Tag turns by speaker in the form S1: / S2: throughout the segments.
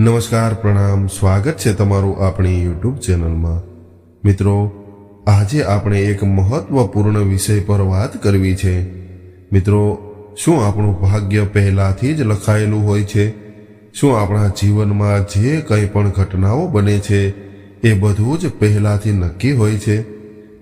S1: નમસ્કાર, પ્રણામ, સ્વાગત છે તમારું આપણી યુટ્યુબ ચેનલમાં. મિત્રો, આજે આપણે એક મહત્વપૂર્ણ વિષય પર વાત કરવી છે. મિત્રો, શું આપણું ભાગ્ય પહેલાથી જ લખાયેલું હોય છે? શું આપણા જીવનમાં જે કંઈ પણ ઘટનાઓ બને છે, એ બધું જ પહેલાથી નક્કી હોય છે?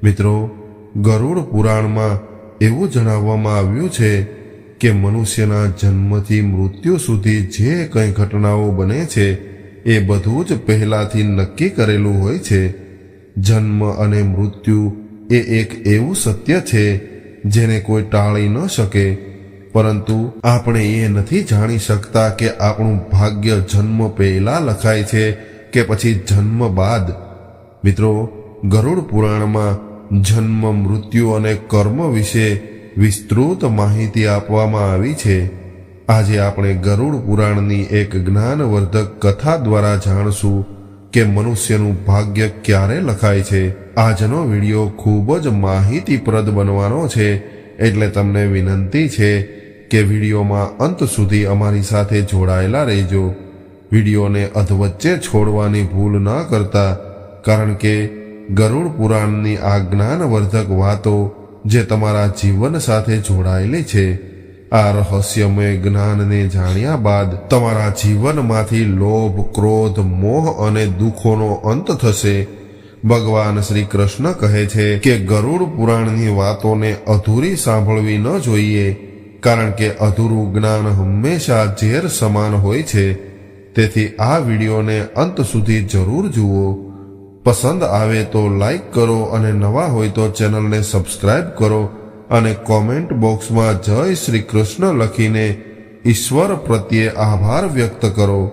S1: મિત્રો, ગરુડ પુરાણમાં એવું જણાવવામાં આવ્યું છે કે મનુષ્યના જન્મથી મૃત્યુ સુધી જે કંઈ ઘટનાઓ બને છે, એ બધું જ પહેલાથી નક્કી કરેલું હોય છે. જન્મ અને મૃત્યુ એ એક એવું સત્ય છે, જેને કોઈ ટાળી ન શકે. પરંતુ આપણે એ નથી જાણી શકતા કે આપણું ભાગ્ય જન્મ પહેલા લખાય છે કે પછી જન્મ બાદ. મિત્રો, ગરુડ પુરાણમાં જન્મ, મૃત્યુ અને કર્મ વિશે વિસ્તૃત માહિતી આપવામાં આવી છે. આજે આપણે ગરુડ પુરાણની એક જ્ઞાનવર્ધક કથા દ્વારા જાણશું કે મનુષ્યનું ભાગ્ય ક્યારે લખાય છે. આજનો વિડિયો ખૂબ જ માહિતીપ્રદ બનવાનો છે, એટલે તમને વિનંતી છે કે વિડીયોમાં અંત સુધી અમારી સાથે જોડાયેલા રહેજો. વિડીયોને અધવચ્ચે છોડવાની ભૂલ ન કરતા, કારણ કે ગરુડ પુરાણની આ જ્ઞાનવર્ધક વાતો જે તમારા જીવન સાથે જોડાયેલી છે. આ રહસ્યમય જ્ઞાનને જાણ્યા બાદ તમારા જીવનમાંથી લોભ, ક્રોધ, મોહ અને દુઃખોનો અંત થશે. ભગવાન શ્રી કૃષ્ણ કહે છે કે ગરુડ પુરાણની વાતોને અધૂરી સાંભળવી ન જોઈએ, કારણ કે અધૂરું જ્ઞાન હંમેશા ઝેર સમાન હોય છે. તેથી આ વિડીયોને અંત સુધી જરૂર જુઓ. પસંદ આવે તો લાઈક કરો અને નવા હોય તો ચેનલને સબસ્ક્રાઇબ કરો અને કોમેન્ટ બોક્સમાં જય શ્રી કૃષ્ણ લખીને ઈશ્વર પ્રત્યે આભાર વ્યક્ત કરો.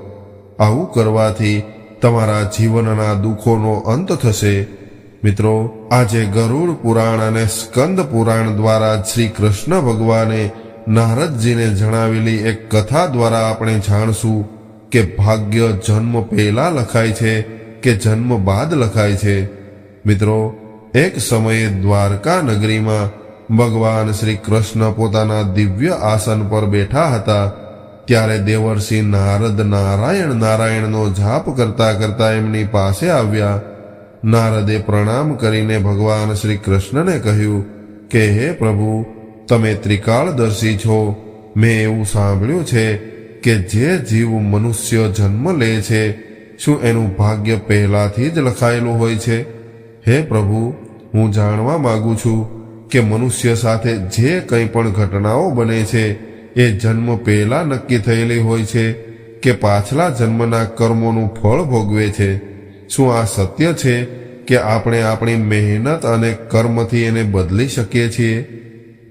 S1: આવું કરવાથી તમારા જીવનના દુઃખોનો અંત થશે. મિત્રો, આજે ગરુડ પુરાણ અને સ્કંદ પુરાણ દ્વારા શ્રી કૃષ્ણ ભગવાને નારદજીને જણાવેલી એક કથા દ્વારા આપણે જાણશું કે ભાગ્ય જન્મ પહેલા લખાય છે. કે જન્મ બાદ લખાય છે. મિત્રો, એક સમયે દ્વારકા નગરીમાં ભગવાન શ્રી કૃષ્ણ પોતાના દિવ્ય આસન પર બેઠા હતા. ત્યારે દેવર્ષિ નારદ નારાયણ નારાયણનો જાપ કરતા કરતા એમની પાસે આવ્યા. નારદે પ્રણામ કરીને ભગવાન શ્રી કૃષ્ણને કહ્યું, કે હે પ્રભુ, તમે ત્રિકાળદર્શી છો. મેં એવું સાંભળ્યું છે કે જે જીવ મનુષ્ય જન્મ લે છે શું એનું ભાગ્ય પહેલાથી જ લખાયેલું હોય છે? હે પ્રભુ, હું જાણવા માંગુ છું કે મનુષ્ય સાથે જે કંઈ પણ ઘટનાઓ બને છે, એ જન્મ પહેલા નક્કી થયેલી હોય છે કે પાછલા જન્મના કર્મોનું ફળ ભોગવે છે. શું આ સત્ય છે કે આપણે આપણી મહેનત અને કર્મથી એને બદલી શકીએ છીએ?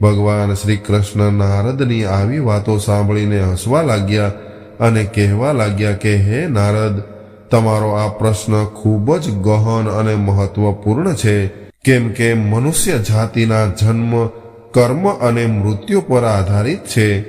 S1: ભગવાન શ્રી કૃષ્ણ નારદની આવી વાતો સાંભળીને હસવા લાગ્યા અને કહેવા લાગ્યા કે, હે નારદ તમારો આ પ્રશ્ન ખૂબ જ ગહન અને મહત્વપૂર્ણ છે. કેમ કે મનુષ્ય જાતિના જન્મ, કર્મ અને મૃત્યુ પર આધારિત છે.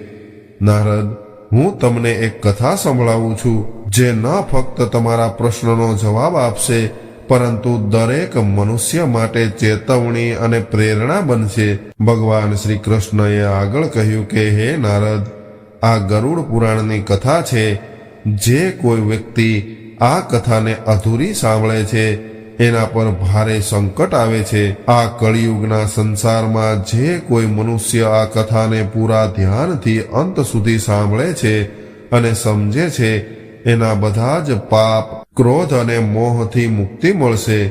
S1: નારદ, હું તમને એક કથા સંભળાવું છું, જે ન ફક્ત તમારા પ્રશ્નનો જવાબ આપશે, પરંતુ દરેક મનુષ્ય માટે ચેતવણી અને પ્રેરણા બનશે. ભગવાન શ્રી કૃષ્ણએ આગળ કહ્યું કે, હે નારદ, આ ગરુડ પુરાણની કથા છે. જે કોઈ વ્યક્તિ આ કથાને અધૂરી સાંભળે છે. એના પર ભારે સંકટ આવે છે. આ કળિયુગના સંસારમાં જે કોઈ મનુષ્ય આ કથાને પૂરા ધ્યાનથી અંત સુધી સાંભળે છે અને સમજે છે, એના બધા જ પાપ, ક્રોધ અને મોહથી મુક્તિ મળશે.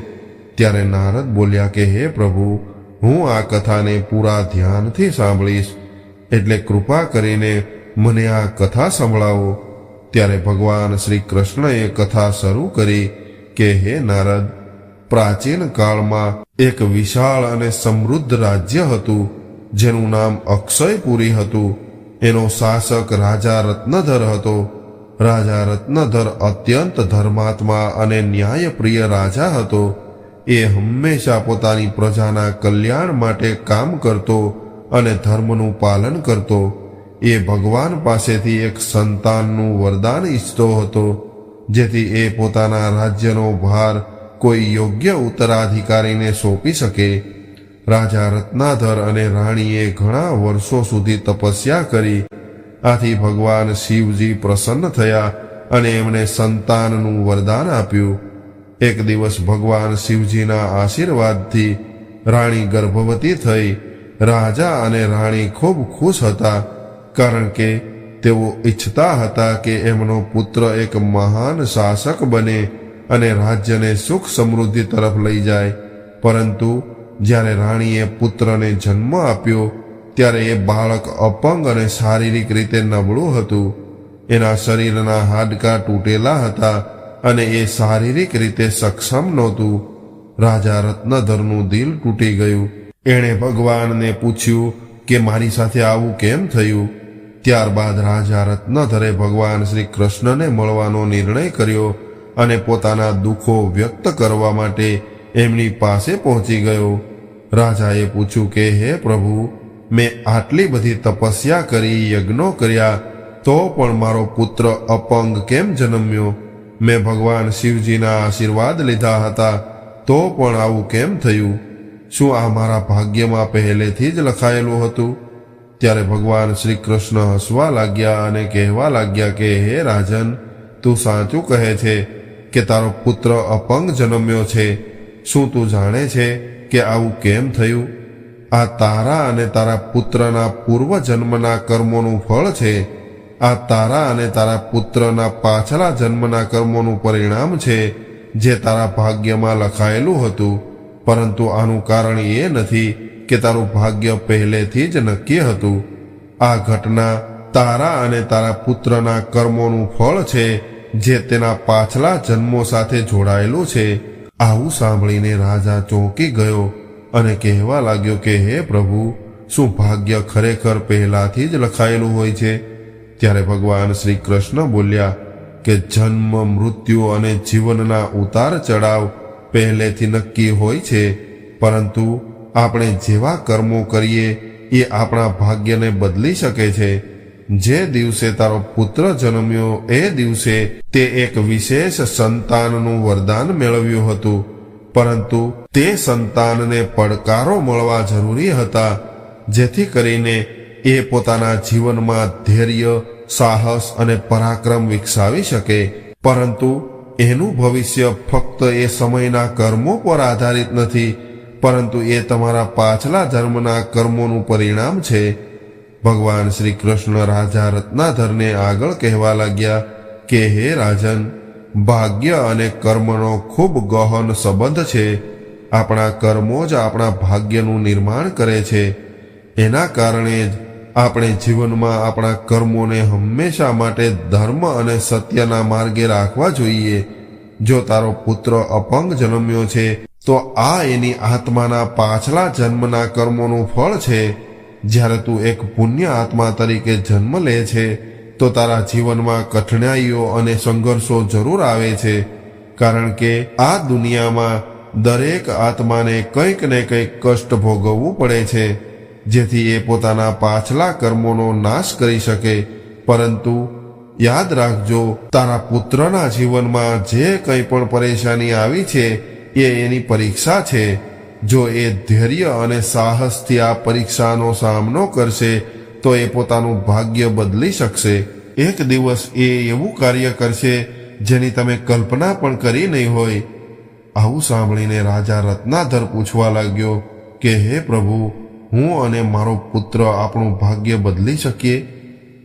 S1: ત્યારે નારદ બોલ્યા કે, હે પ્રભુ, હું આ કથાને પૂરા ધ્યાનથી સાંભળીશ. એટલે કૃપા કરીને મને આ કથા સંભળાવો. ત્યારે ભગવાન શ્રી કૃષ્ણએ કથા શરૂ કરી કે, હે નારદ, પ્રાચીન કાળમાં એક વિશાળ અને સમૃદ્ધ રાજ્ય હતું, જેનું નામ અક્ષયપુરી હતું. એનો શાસક રાજા રત્નધર હતો. રાજા રત્નધર અત્યંત ધર્માત્મા અને ન્યાયપ્રિય રાજા હતો. એ હંમેશા પોતાની પ્રજાના કલ્યાણ માટે કામ કરતો અને ધર્મનું પાલન કરતો. એ ભગવાન પાસેથી એક સંતાનનું વરદાન ઈચ્છતો હતો, જેથી એ પોતાના રાજ્યનો ભાર કોઈ યોગ્ય ઉત્તરાધિકારીને સોંપી શકે. રાજા રત્નાધર અને રાણીએ ઘણા વર્ષો સુધી તપસ્યા કરી. આથી ભગવાન શિવજી પ્રસન્ન થયા અને એમણે સંતાનનું વરદાન આપ્યું. એક દિવસ ભગવાન શિવજીના આશીર્વાદથી રાણી ગર્ભવતી થઈ. રાજા અને રાણી ખૂબ ખુશ હતા. કારણ કે તેઓ ઈચ્છતા હતા કે એમનો પુત્ર એક મહાન શાસક બને અને રાજ્યને સુખ સમૃદ્ધિ તરફ લઈ જાય. પરંતુ જ્યારે રાણીએ પુત્રને જન્મ આપ્યો, ત્યારે એ બાળક અપંગ અને શારીરિક રીતે નબળું હતું. એના શરીરના હાડકાં તૂટેલા હતા અને એ શારીરિક રીતે સક્ષમ નહોતું. રાજા રત્નધરનું દિલ તૂટી ગયું. એણે ભગવાનને પૂછ્યું કે મારી સાથે આવું કેમ થયું? ત્યારબાદ રાજા રત્નધરે ભગવાન શ્રી કૃષ્ણને મળવાનો નિર્ણય કર્યો અને પોતાના દુઃખો વ્યક્ત કરવા માટે એમની પાસે પહોંચી ગયો. રાજાએ પૂછ્યું કે, હે પ્રભુ, મેં આટલી બધી તપસ્યા કરી, યજ્ઞો કર્યા, તો પણ મારો પુત્ર અપંગ કેમ જન્મ્યો? મેં ભગવાન શિવજીના આશીર્વાદ લીધા હતા, તો પણ આવું કેમ થયું? શું આ મારા ભાગ્યમાં પહેલેથી જ લખાયેલું હતું? ત્યારે ભગવાન શ્રી કૃષ્ણ હસવા લાગ્યા અને કહેવા લાગ્યા કે, હે રાજન, તું સાચું કહે છે કે તારો પુત્ર અપંગ જન્મ્યો છે. શું તું જાણે છે કે આવું કેમ થયું? આ તારા અને તારા પુત્રના પૂર્વ જન્મના કર્મોનું ફળ છે. આ તારા અને તારા પુત્રના પાછલા જન્મના કર્મોનું પરિણામ છે જે તારા ભાગ્યમાં લખાયેલું હતું. પરંતુ આનું કારણ એ નથી કે તારું ભાગ્ય પહેલેથી જ નક્કી હતું. આ ઘટના તારા અને તારા પુત્રના કર્મોનું ફળ છે, જે તેના પાછલા જન્મો સાથે જોડાયેલું છે. આવું સાંભળીને રાજા ચોંકી ગયો અને કહેવા લાગ્યો કે, હે પ્રભુ, શું ભાગ્ય ખરેખર પહેલાથી જ લખાયેલું હોય છે? ત્યારે ભગવાન શ્રી કૃષ્ણ બોલ્યા કે, જન્મ, મૃત્યુ અને જીવનના ઉતાર ચડાવ પહેલેથી નક્કી હોય છે, પરંતુ આપણે જેવા કર્મો કરીએ, એ આપણા ભાગ્યને બદલી શકે છે. જે દિવસે તારો પુત્ર જન્મ્યો, એ દિવસે તે એક વિશેષ સંતાનનું વરદાન મેળવ્યું હતું. પરંતુ તે સંતાનને પડકારો મળવા જરૂરી હતા, જેથી કરીને એ પોતાના જીવનમાં ધૈર્ય, સાહસ અને પરાક્રમ વિકસાવી શકે. પરંતુ એનું ભવિષ્ય ફક્ત એ સમયના કર્મો પર આધારિત નથી પરંતુ એ તમારા પાછલા જન્મના કર્મોનું પરિણામ છે. ભગવાન શ્રી કૃષ્ણ રાજા રત્નાધરને આગળ કહેવા લાગ્યા કે, હે રાજન, ભાગ્ય અને કર્મનો ખૂબ ગહન સંબંધ છે. આપણા કર્મો જ આપણા ભાગ્યનું નિર્માણ કરે છે. એના કારણે જ આપણે જીવનમાં આપણા કર્મોને હંમેશા માટે ધર્મ અને સત્યના માર્ગે રાખવા જોઈએ. જો તારો પુત્ર અપંગ જન્મ્યો છે તો આ એની આત્માના પાછલા જન્મના કર્મોનું ફળ છે. જ્યારે તું એક પુણ્ય આત્મા તરીકે જન્મ લે છે, તો તારા જીવનમાં કઠિનાઈઓ અને સંઘર્ષો જરૂર આવે છે. કારણ કે આ દુનિયામાં દરેક આત્માને કંઈક ને કંઈક કષ્ટ ભોગવવું પડે છે, જેથી એ પોતાના પાછલા કર્મોનો નાશ કરી શકે. પરંતુ યાદ રાખજો, તારા પુત્રના જીવનમાં જે કંઈ પણ પરેશાની આવી છે એ એની પરીક્ષા છે. જો એ ધૈર્ય અને સાહસથી આ પરીક્ષાનો સામનો કરશે, તો એ પોતાનું ભાગ્ય બદલી શકશે. એક દિવસ એ એવું કાર્ય કરશે, જેની તમે કલ્પના પણ કરી નહીં હોય. આવું સાંભળીને રાજા રત્નાધર પૂછવા લાગ્યો કે, હે પ્રભુ, હું અને મારો પુત્ર આપણું ભાગ્ય બદલી શકીએ?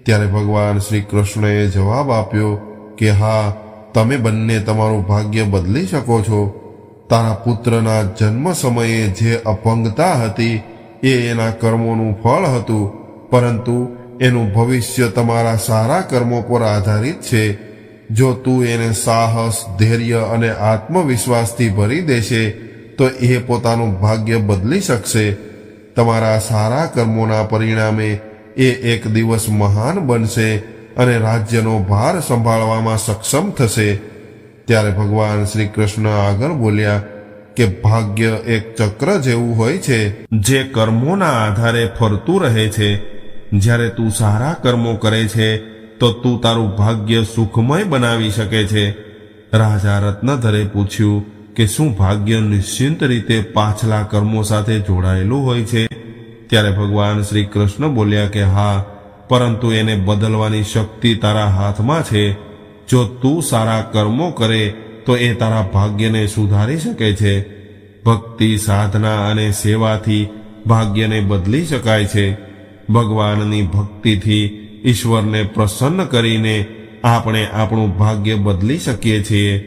S1: ત્યારે ભગવાન શ્રી કૃષ્ણએ જવાબ આપ્યો કે, હા, તમે બંને તમારું ભાગ્ય બદલી શકો છો. તારા પુત્રના જન્મ સમયે જે અપંગતા હતી, એ એના કર્મોનું ફળ હતું. પરંતુ એનું ભવિષ્ય તમારા સારા કર્મો પર આધારિત છે. જો તું એને સાહસ, ધૈર્ય અને આત્મવિશ્વાસથી ભરી દેશે, તો એ પોતાનું ભાગ્ય બદલી શકશે. તમારા સારા કર્મોના પરિણામે એ એક દિવસ મહાન બનશે અને રાજ્યનો ભાર સંભાળવામાં સક્ષમ થશે. ત્યારે ભગવાન શ્રી કૃષ્ણ આગળ બોલ્યા કે ભાગ્ય એક ચક્ર જેવું હોય છે, જે કર્મોના આધારે ફરતું રહે છે. જ્યારે તું સારા કર્મો કરે છે, તો તું તારું ભાગ્ય સુખમય બનાવી શકે છે. રાજા રત્નધરે પૂછ્યું કે શું ભાગ્ય નિશ્ચિંત રીતે પાછલા કર્મો સાથે જોડાયેલું હોય છે? ત્યારે ભગવાન શ્રી કૃષ્ણ બોલ્યા કે હા, પરંતુ એને બદલવાની શક્તિ તારા હાથમાં છે. જો તું સારા કર્મો કરે, તો એ તારા ભાગ્યને સુધારી શકે છે. ભક્તિ, સાધના અને સેવાથી ભાગ્યને બદલી શકાય છે. ભગવાનની ભક્તિથી ઈશ્વરને પ્રસન્ન કરીને આપણે આપણું ભાગ્ય બદલી શકીએ છીએ.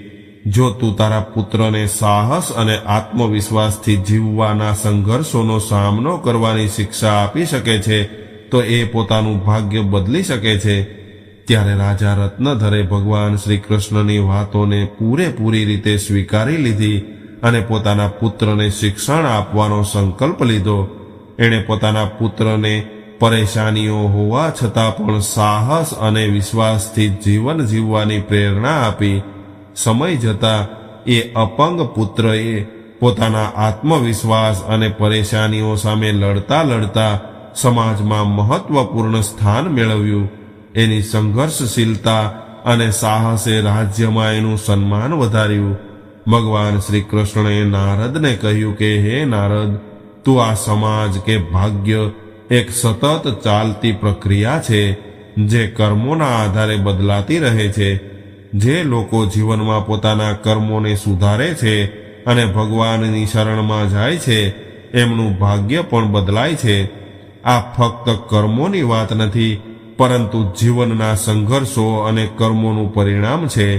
S1: જો તું તારા પુત્રને સાહસ અને આત્મવિશ્વાસથી જીવવાના સંઘર્ષોનો સામનો કરવાની શિક્ષા આપી શકે છે, તો એ પોતાનું ભાગ્ય બદલી શકે છે. ત્યારે રાજા રત્નધરે ભગવાન શ્રી કૃષ્ણની વાતોને પૂરેપૂરી રીતે સ્વીકારી લીધી અને પોતાના પુત્રને શિક્ષણ આપવાનો સંકલ્પ લીધો. એણે પોતાના પુત્રને પરેશાનીઓ હોવા છતાં પણ સાહસ અને વિશ્વાસથી જીવન જીવવાની પ્રેરણા આપી. સમય જતાં એ અપંગ પુત્રએ પોતાના આત્મવિશ્વાસ અને પરેશાનીઓ સામે લડતા લડતા સમાજમાં મહત્વપૂર્ણ સ્થાન મેળવ્યું. એની સંઘર્ષશીલતા અને સાહસે રાજ્યમાં એનું સન્માન વધાર્યું. ભગવાન શ્રી કૃષ્ણએ નારદને કહ્યું કે, હે નારદ, તું આ સમાજ કે ભાગ્ય એક સતત ચાલતી પ્રક્રિયા છે, જે કર્મોના આધારે બદલાતી રહે છે. જે લોકો જીવનમાં પોતાના કર્મોને સુધારે છે અને ભગવાનની શરણમાં જાય છે, એમનું ભાગ્ય પણ બદલાય છે. આ ફક્ત કર્મોની વાત નથી પરંતુ જીવનના સંઘર્ષો અને કર્મોનું પરિણામ છે,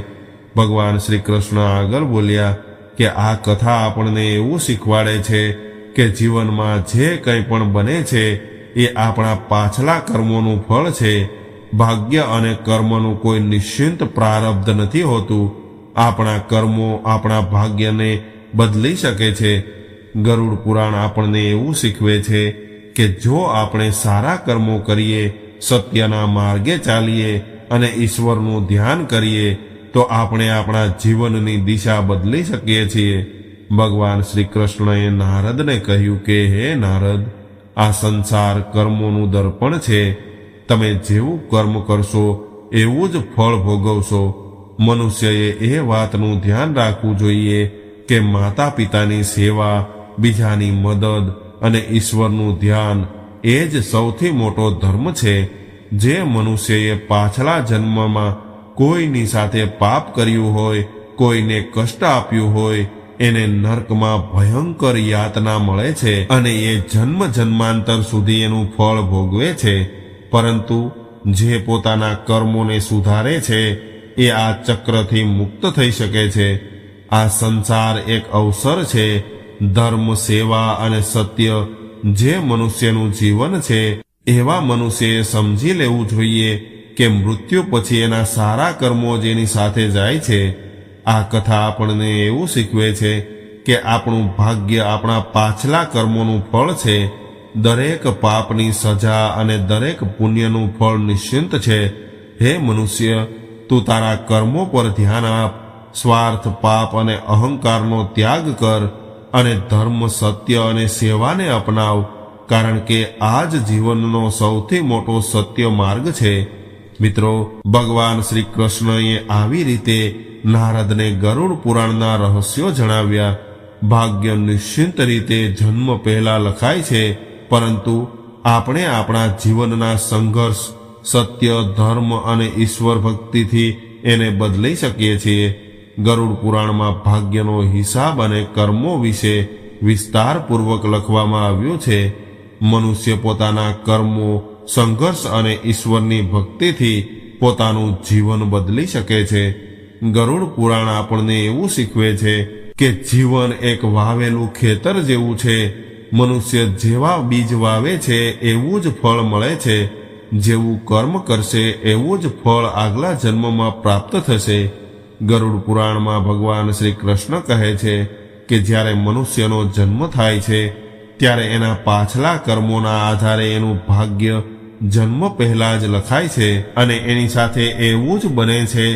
S1: ભગવાન શ્રી કૃષ્ણ આગળ બોલ્યા કે આ કથા આપણને એવું શીખવાડે છે કે જીવનમાં જે કંઈ પણ બને છે, એ આપણા પાછલા કર્મોનું ફળ છે. ભાગ્ય અને કર્મનું કોઈ નિશ્ચિંત પ્રારબ્ધ નથી હોતું. આપણા કર્મો આપણા ભાગ્યને બદલી શકે છે. ગરુડ પુરાણ આપણને એવું શીખવે છે કે જો આપણે સારા કર્મો કરીએ સત્યના માર્ગે ચાલીએ અને ઈશ્વરનું ધ્યાન કરીએ, તો આપણે આપણા જીવનની દિશા બદલી શકીએ છીએ. ભગવાન શ્રી કૃષ્ણએ નારદને કહ્યું કે, હે નારદ, આ સંસાર કર્મોનું દર્પણ છે. તમે જેવું કર્મ કરશો, એવું જ ફળ ભોગવશો. મનુષ્યએ એ વાતનું ધ્યાન રાખવું જોઈએ કે માતા પિતાની સેવા, બીજાની મદદ અને ઈશ્વરનું ધ્યાન એ જ સૌથી મોટો ધર્મ છે, જે મનુષ્યએ પાછલા જન્મમાં કોઈની સાથે પાપ કર્યું હોય, કોઈને કષ્ટ આપ્યું હોય, એને નર્કમાં ભયંકર યાતના મળે છે અને એ જન્મ જન્માંતર સુધી એનું ફળ ભોગવે છે. પરંતુ જે પોતાના કર્મોને સુધારે છે, એ આ ચક્રથી મુક્ત થઈ શકે છે. આ સંસાર એક અવસર છે, ધર્મ સેવા અને સત્ય જે મનુષ્યનું જીવન છે, એવા મનુષ્યએ સમજી લેવું જોઈએ કે મૃત્યુ પછી એના સારા કર્મો જેની સાથે જાય છે. આ કથા આપણને એવું શીખવે છે કે આપણું ભાગ્ય આપણા પાછલા કર્મોનું ફળ છે. દરેક પાપની સજા અને દરેક પુણ્યનું ફળ નિશ્ચિંત છે. હે મનુષ્ય, તું તારા કર્મો પર ધ્યાન આપ, સ્વાર્થ, પાપ અને અહંકારનો ત્યાગ કર. અને ધર્મ, સત્ય અને સેવાને અપનાવ, કારણ કે આ જ જીવનનો સૌથી મોટો સત્ય માર્ગ છે. મિત્રો, ભગવાન શ્રી કૃષ્ણએ આવી રીતે નારદને ગરુડ પુરાણના રહસ્યો જણાવ્યા. ભાગ્ય નિશ્ચિંત રીતે જન્મ પહેલા લખાય છે, પરંતુ આપણે આપણા જીવનના સંઘર્ષ, સત્ય, ધર્મ અને ઈશ્વર ભક્તિથી એને બદલી શકીએ છીએ. ગરુડ પુરાણમાં ભાગ્યનો હિસાબ અને કર્મો વિશે વિસ્તારપૂર્વક લખવામાં આવ્યું છે. મનુષ્ય પોતાના કર્મો, સંઘર્ષ અને ઈશ્વરની ભક્તિથી પોતાનું જીવન બદલી શકે છે. ગરુડ પુરાણ આપણને એવું શીખવે છે કે જીવન એક વાવેલું ખેતર જેવું છે. મનુષ્ય જેવા બીજ વાવે છે એવું જ ફળ મળે છે. જેવું કર્મ કરશે એવું જ ફળ આગલા જન્મમાં પ્રાપ્ત થશે. ગરુડ પુરાણમાં ભગવાન શ્રી કૃષ્ણ કહે છે કે જ્યારે મનુષ્યનો જન્મ થાય છે, ત્યારે એના પાછલા કર્મોના આધારે એનું ભાગ્ય જન્મ પહેલા જ લખાય છે અને એની સાથે એવું જ બને છે,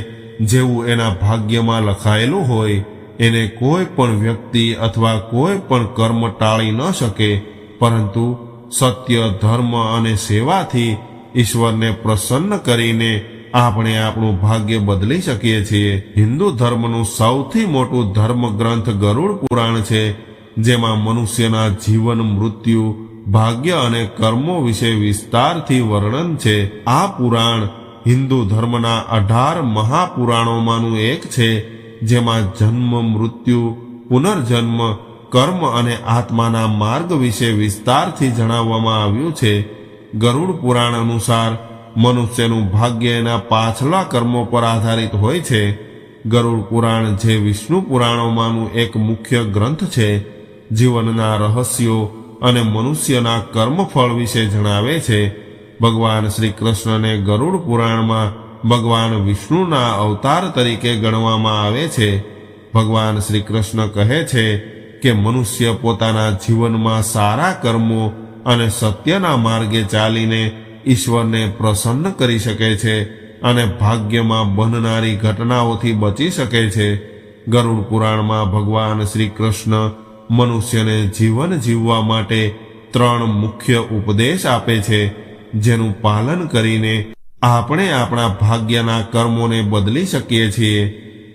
S1: જેવું એના ભાગ્યમાં લખાયેલું હોય, એને કોઈ પણ વ્યક્તિ અથવા કોઈ પણ કર્મ ટાળી ન શકે, પરંતુ સત્ય, ધર્મ અને સેવાથી ઈશ્વરને પ્રસન્ન કરીને આપણે આપણું ભાગ્ય બદલી શકીએ છીએ. હિન્દુ ધર્મનું સૌથી મોટું ધર્મ ગ્રંથ ગરુડ પુરાણ છે, જેમાં મનુષ્યના જીવન, મૃત્યુ, ભાગ્ય અને કર્મો વિશે વિસ્તારથી વર્ણન છે. આ પુરાણ હિન્દુ ધર્મના અઢાર મહાપુરાણોમાંનું એક છે, જેમાં જન્મ, મૃત્યુ, પુનર્જન્મ, કર્મ અને આત્માના માર્ગ વિશે વિસ્તારથી જણાવવામાં આવ્યું છે. ગરુડ પુરાણ અનુસાર મનુષ્યનું ભાગ્ય એના પાછલા કર્મો પર આધારિત હોય છે. ગરુડ પુરાણ જે વિષ્ણુ પુરાણોમાંનું એક મુખ્ય ગ્રંથ છે. જીવનના રહસ્યો અને મનુષ્યના કર્મફળ વિશે જણાવે છે. ભગવાન શ્રી કૃષ્ણને ગરુડ પુરાણમાં ભગવાન વિષ્ણુના અવતાર તરીકે ગણવામાં આવે છે. ભગવાન શ્રી કૃષ્ણ કહે છે કે મનુષ્ય પોતાના જીવનમાં સારા કર્મો અને સત્યના માર્ગે ચાલીને ઈશ્વરને પ્રસન્ન કરી શકે છે અને ભાગ્યમાં બનનારી ઘટનાઓથી બચી શકે છે. ગરુડ પુરાણમાં ભગવાન શ્રી કૃષ્ણ મનુષ્યને જીવન જીવવા માટે ત્રણ મુખ્ય ઉપદેશ આપે છે, જેનું પાલન કરીને આપણે આપણા ભાગ્યના કર્મોને બદલી શકીએ છીએ.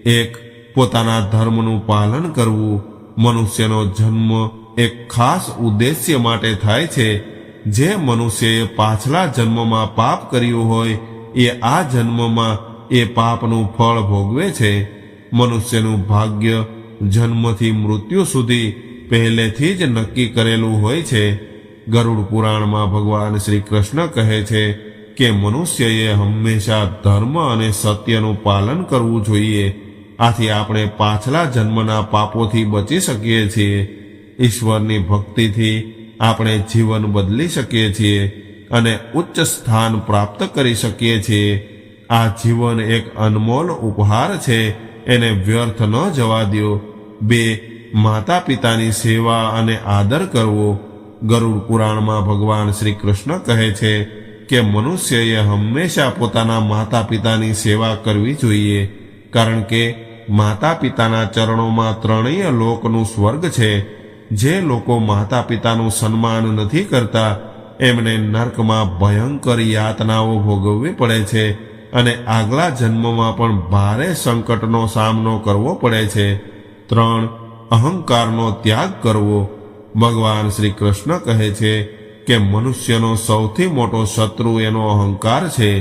S1: એક, પોતાના ધર્મનું પાલન કરવું મનુષ્યનો જન્મ એક ખાસ ઉદ્દેશ્ય માટે થાય છે. જે મનુષ્યએ પાછલા જન્મમાં પાપ કર્યું હોય, એ આ જન્મમાં એ પાપનું ફળ ભોગવે છે. મનુષ્યનું ભાગ્ય જન્મથી મૃત્યુ સુધી પહેલેથી જ નક્કી કરેલું હોય છે. ગરુડ પુરાણમાં ભગવાન શ્રી કૃષ્ણ કહે છે કે મનુષ્યએ હંમેશા ધર્મ અને સત્યનું પાલન કરવું જોઈએ. આથી આપણે પાછલા જન્મના પાપોથી બચી શકીએ છીએ. ઈશ્વરની ભક્તિથી આપણે જીવન બદલી શકીએ છીએ અને ઉચ્ચ સ્થાન પ્રાપ્ત કરી શકીએ છીએ. આ જીવન એક અનમોલ ઉપહાર છે. એને વ્યર્થ ન જવા દો. બે માતા પિતાની સેવા અને આદર કરવો. ગરુડ પુરાણમાં ભગવાન શ્રી કૃષ્ણ કહે છે કે મનુષ્યએ હંમેશા પોતાના માતા પિતાની સેવા કરવી જોઈએ, કારણ કે માતા પિતાના ચરણોમાં ત્રણેય લોકનું સ્વર્ગ છે. જે લોકો માતા પિતાનું સન્માન નથી કરતા, એમને નર્કમાં ભયંકર યાતનાઓ ભોગવવી પડે છે અને આગલા જન્મમાં પણ ભારે સંકટનો સામનો કરવો પડે છે. ત્રણ, અહંકારનો ત્યાગ કરવો. ભગવાન શ્રી કૃષ્ણ કહે છે કે મનુષ્યનો સૌથી મોટો શત્રુ એનો અહંકાર છે.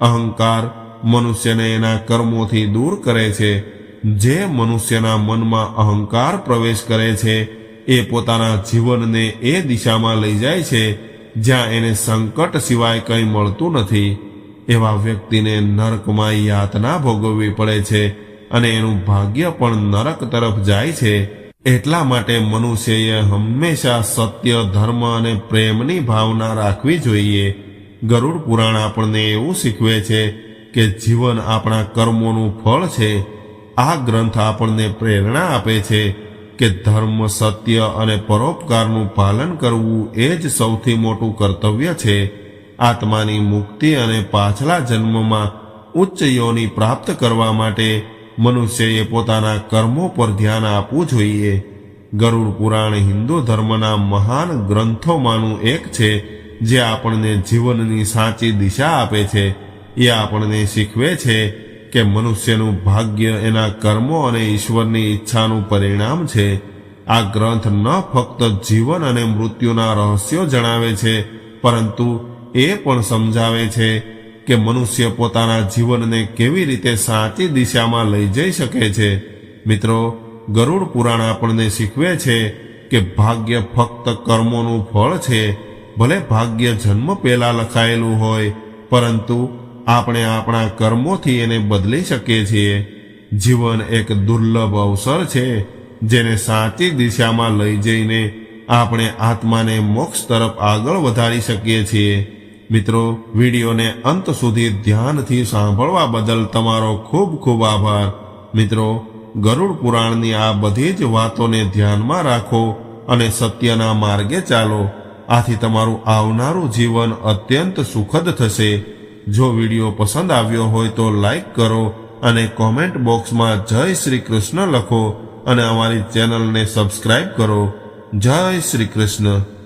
S1: અહંકાર મનુષ્યને એના કર્મોથી દૂર કરે છે. જે મનુષ્યના મનમાં અહંકાર પ્રવેશ કરે છે એ પોતાના જીવનને એ દિશામાં લઈ જાય છે, જ્યાં એને સંકટ સિવાય કંઈ મળતું નથી. એવા વ્યક્તિને નરકમાં યાતના ભોગવવી પડે છે અને એનું ભાગ્ય પણ નરક તરફ જાય છે. એટલા માટે મનુષ્યએ હંમેશા સત્ય, ધર્મ અને પ્રેમની ભાવના રાખવી જોઈએ. ગરુડ પુરાણ આપણને એવું શીખવે છે કે જીવન આપણા કર્મોનું ફળ છે. આ ગ્રંથ આપણને પ્રેરણા આપે છે. કે ધર્મ, સત્ય અને પરોપકારનું પાલન કરવું એ જ સૌથી મોટું કર્તવ્ય છે. આત્માની મુક્તિ અને પાછલા જન્મમાં ઉચ્ચ યોની પ્રાપ્ત કરવા માટે મનુષ્યએ પોતાના કર્મો પર ધ્યાન આપવું જોઈએ. ગરુડ પુરાણ હિન્દુ ધર્મના મહાન ગ્રંથોમાંનું એક છે, જે આપણને જીવનની સાચી દિશા આપે છે. એ આપણને શીખવે છે કે મનુષ્યનું ભાગ્ય એના કર્મો અને ઈશ્વરની ઈચ્છાનું પરિણામ છે. આ ગ્રંથ ન ફક્ત જીવન અને મૃત્યુના રહસ્યો જણાવે છે, પરંતુ એ પણ સમજાવે છે કે મનુષ્ય પોતાના જીવનને કેવી રીતે સાચી દિશામાં લઈ જઈ શકે છે. મિત્રો, ગરુડ પુરાણ આપણને શીખવે છે કે ભાગ્ય ફક્ત કર્મોનું ફળ છે. ભલે ભાગ્ય જન્મ પહેલા લખાયેલું હોય, પરંતુ આપણે આપણા કર્મોથી એને બદલી શકીએ છીએ. જીવન એક દુર્લભ અવસર છે, જેને સાચી દિશામાં લઈ જઈને આપણે આત્માને મોક્ષ તરફ આગળ વધારી શકીએ છીએ. મિત્રો, વિડીયોને અંત સુધી ધ્યાનથી સાંભળવા બદલ તમારો ખૂબ ખૂબ આભાર. મિત્રો, ગરુડ પુરાણની આ બધી જ વાતોને ધ્યાનમાં રાખો અને સત્યના માર્ગે ચાલો. આથી તમારું આવનારું જીવન અત્યંત સુખદ થશે. જો વીડિયો પસંદ આવ્યો હોય તો લાઈક કરો અને કોમેન્ટ બોક્સમાં જય શ્રી કૃષ્ણ લખો અને અમારી ચેનલને સબસ્ક્રાઈબ કરો. જય શ્રી કૃષ્ણ.